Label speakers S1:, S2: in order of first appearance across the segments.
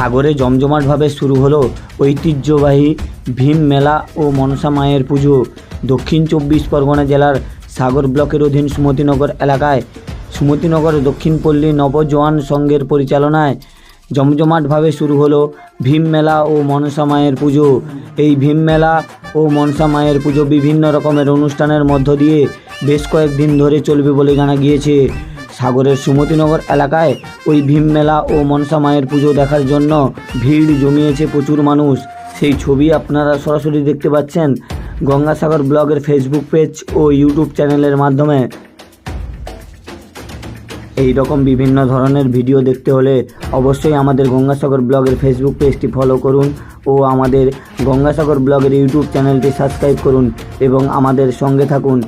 S1: সাগরে জমজমাটভাবে শুরু হলো ঐতিহ্যবাহী ভীম মেলা ও মনসা মায়ের পুজো। দক্ষিণ চব্বিশ পরগনা জেলার সাগর ব্লকের অধীন সুমতিনগর এলাকায় সুমতিনগর দক্ষিণপল্লী নবজোয়ান সংঘের পরিচালনায় জমজমাটভাবে শুরু হলো ভীম মেলা ও মনসা মায়ের পুজো। এই ভীম মেলা ও মনসা মায়ের পুজো বিভিন্ন রকমের অনুষ্ঠানের মধ্য দিয়ে বেশ কয়েকদিন ধরে চলবে বলে জানা গিয়েছে। সাগরের সুমতিনগর এলাকায় ওই ভীম মেলা ও মনসা মায়ের পুজো দেখার জন্য ভিড় জমিয়েছে প্রচুর মানুষ। সেই ছবি আপনারা সরাসরি দেখতে পাচ্ছেন গঙ্গাসাগর ব্লগের ফেসবুক পেজ ও ইউটিউব চ্যানেলের মাধ্যমে। এই রকম বিভিন্ন ধরনের ভিডিও দেখতে হলে অবশ্যই আমাদের গঙ্গাসাগর ব্লগের ফেসবুক পেজটি ফলো করুন ও আমাদের গঙ্গাসাগর ব্লগের ইউটিউব চ্যানেলটি সাবস্ক্রাইব করুন এবং আমাদের সঙ্গে থাকুন।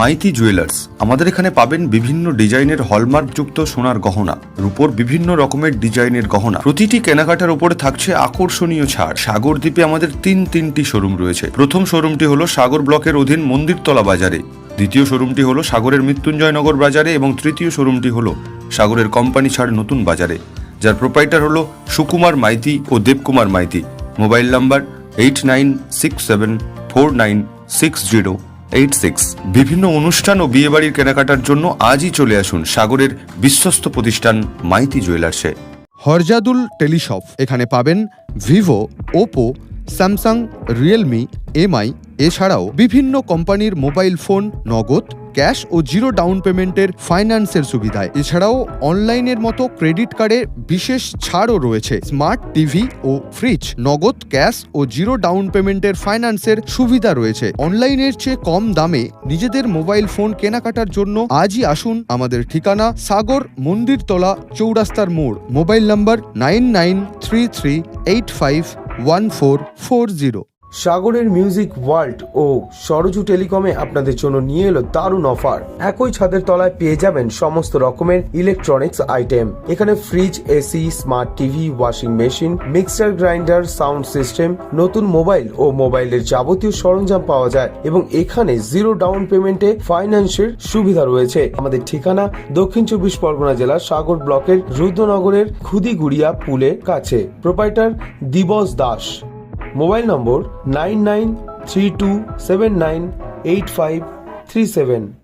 S2: মাইতি জুয়েলার্স, আমাদের এখানে পাবেন বিভিন্ন ডিজাইনের হলমার্কযুক্ত সোনার গহনা, রূপোর বিভিন্ন রকমের ডিজাইনের গহনা। প্রতিটি কেনাকাটার উপরে থাকছে আকর্ষণীয় ছাড়। সাগর দ্বীপে আমাদের তিন তিনটি শোরুম রয়েছে। প্রথম শোরুমটি হলো সাগর ব্লকের অধীন মন্দিরতলা বাজারে। দ্বিতীয় শোরুমটি হলো সাগরের মৃত্যুঞ্জয়নগর বাজারে এবং তৃতীয় শোরুমটি হলো সাগরের কোম্পানি ছাড় নতুন বাজারে। যার প্রোপাইটার হলো সুকুমার মাইতি ও Debkumar Maity. Mobile number eight nine six seven four nine six zero. Eight six. বিভিন্ন অনুষ্ঠান ও বিয়েবাড়ির কেনাকাটার জন্য আজই চলে আসুন সাগরের বিশ্বস্ত প্রতিষ্ঠান মাইতি জুয়েলার্সে
S3: হরজাদুল টেলিশপ এখানে পাবেন Vivo, Oppo, Samsung, Realme, Mi এছাড়াও বিভিন্ন কোম্পানির মোবাইল ফোন, নগদ, ক্যাশ ও জিরো ডাউন পেমেন্টের ফাইন্যান্সের সুবিধায়। এছাড়াও অনলাইনের মতো ক্রেডিট কার্ডে বিশেষ ছাড়ও রয়েছে। স্মার্ট টিভি ও ফ্রিজ, নগদ, ক্যাশ ও জিরো ডাউন পেমেন্টের ফাইন্যান্সের সুবিধা রয়েছে। অনলাইনের চেয়ে কম দামে নিজেদের মোবাইল ফোন কেনাকাটার জন্য আজই আসুন আমাদের ঠিকানা সাগর মন্দিরতলা চৌরাস্তার মোড়। Mobile number nine nine three three eight five one four four zero.
S4: সাগরের মিউজিক ওয়ার্ল্ড ও সরজু টেলিকমে আপনাদের জন্য নিয়ে এলো দারুণ অফার। একই ছাদের তলায় পেয়ে যাবেন সমস্ত রকমের ইলেকট্রনিক্স আইটেম এখানে fridge AC smart TV washing machine mixer grinder sound system নতুন মোবাইল ও মোবাইলের যাবতীয় সরঞ্জাম পাওয়া যায় এবং এখানে জিরো ডাউন পেমেন্টে ফাইন্যান্সের সুবিধা রয়েছে। আমাদের ঠিকানা দক্ষিণ চব্বিশ পরগনা জেলার সাগর ব্লকের রুদ্রনগরের খুদিগুড়িয়া পুলের কাছে। Proprietor Dibas Das. Mobile number nine nine three two seven nine eight five three seven.